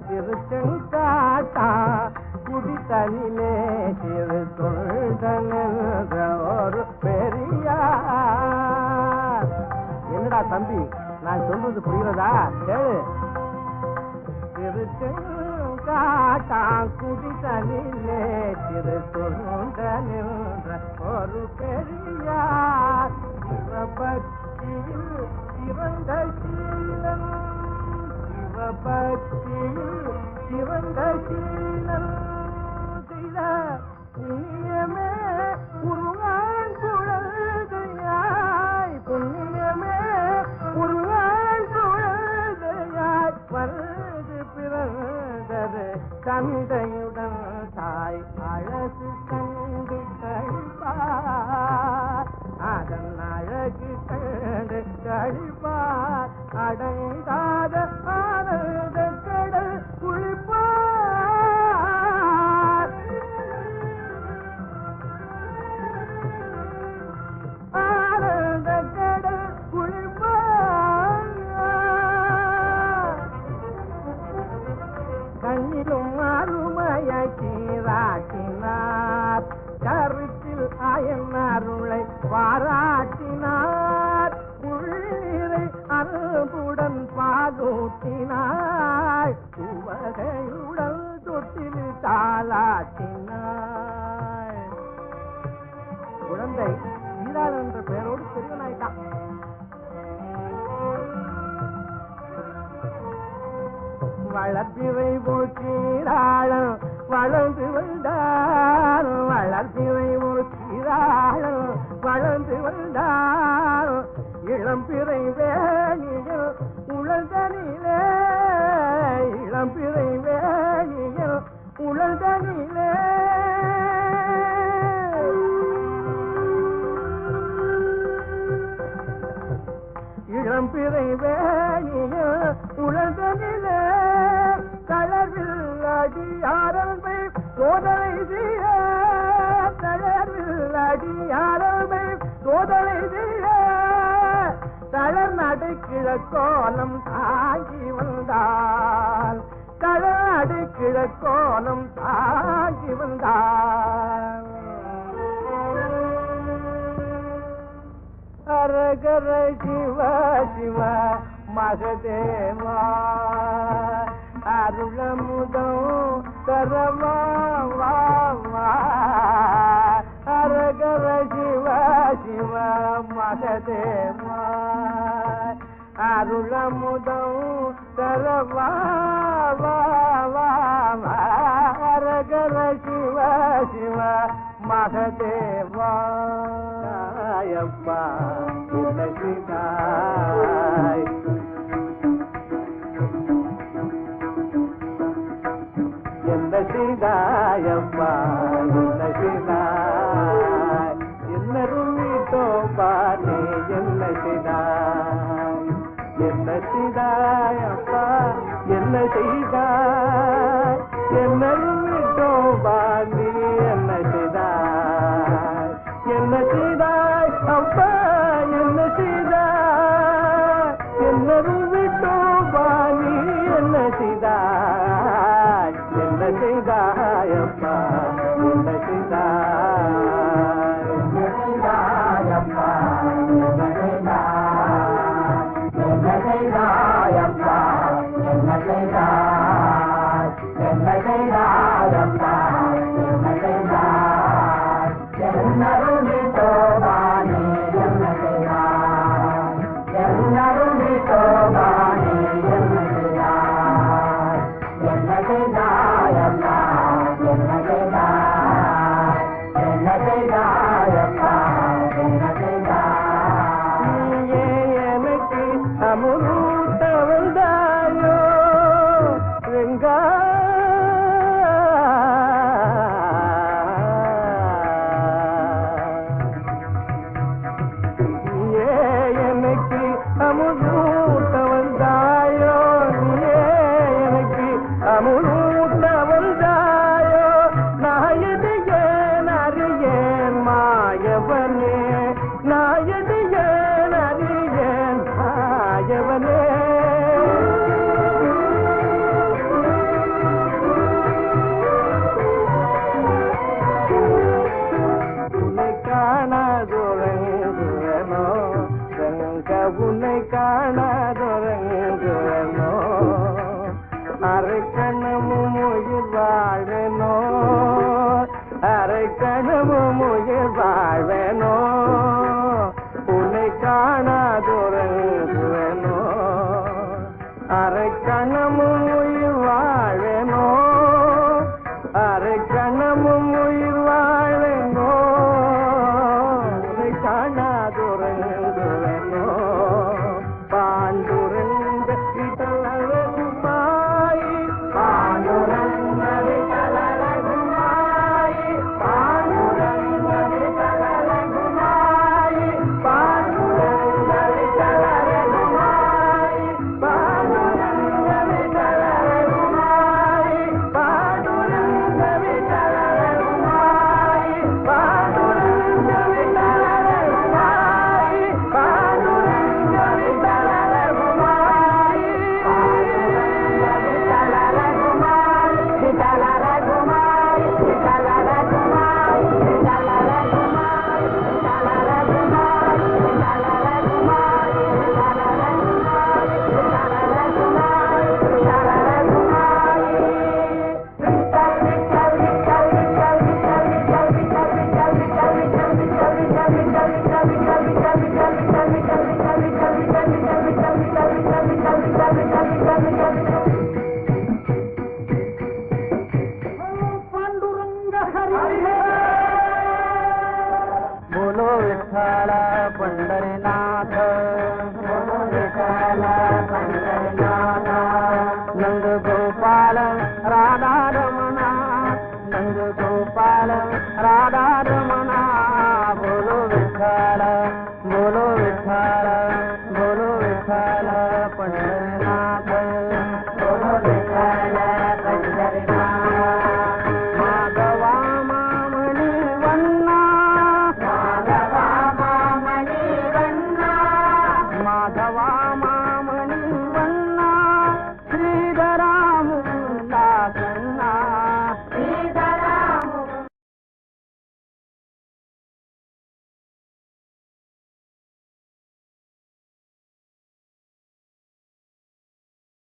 திருச்செங்காட்டா தனிலே சிறு தொண்டன ஒரு பெரியார். என்னடா தம்பி நான் சொல்றது புரிகிறதா? கேளு. திருச்செங்காட்டா குடித்தனிலே சிறு தொண்டன ஒரு பெரியார். சிவபக்தியில் இறந்த சீலன் சிவபக்தியில் சிவந்த சீலன் செய்த புண்ணியமே முருகன் குழந்தையாய் புண்ணியமே முருகன் குழந்தையாய் வந்து பிறந்தது தந்தையுடன் தாய் அழகு கண்டு கழிப்பார். அதன் அழகு கண்டு கழிப்பார். அடங்காத பாலூட்டினார் உவகையுடல் தொட்டில் தாளாட்டினாள் குழந்தை சீராள் என்ற பெயரோடு பெரியவனாயிட்டான். வளர்ப்பிவை போக்கீராளம் வளர்ந்து வந்தார் வளர்ப்பிவை போக்கீராளம் வளர்ந்து வந்தார் இளம்பிறை வேணியில் இளம்பிறை வேணிய உலகனிலே தளர்வில் அடியாரல்மை சோதனை செய்ய தளர்வில் அடியாரல்மை சோதனை செய்ய தளர் நடுக்கிழ கோலம் தாங்கி வந்தார் தளர் நடுக்கிழ கோலம் தாங்கி வந்தால் ஹரகர சிவ சிவ மகதேவா அருளமுதம் தரவா வா வா ஹரகர சிவ சிவ மகதேவா அருளமுதம் தரவா வா வா வா ஹரகர சிவ சிவ மகதேவா அப்பா உலகினாய் என்ன செய்தாயப்பா என்ன செய்தாய் என்னரும் வீட்டோப்பா நீ என்ன செய்தாய் என்ன செய்தாயப்பா என்ன செய்த அப்பா என்ன செய்தா என்ன விட்டோ பாணி என்ன செய்தா என்ன செய்தா அப்பா என்ன செய்தா என்ன செய்தாயப்பா என்ன செய்தாய் என்ன हा கனவும் உயிர் வாழ்வேனோ? உன்னை காணாதுறங்குவேனோ அரை கணமும் உயிர் வாழ்வேனோ? அரை கணமும் உயிர் రాధారమణ నందగోపాల రాధారమణ.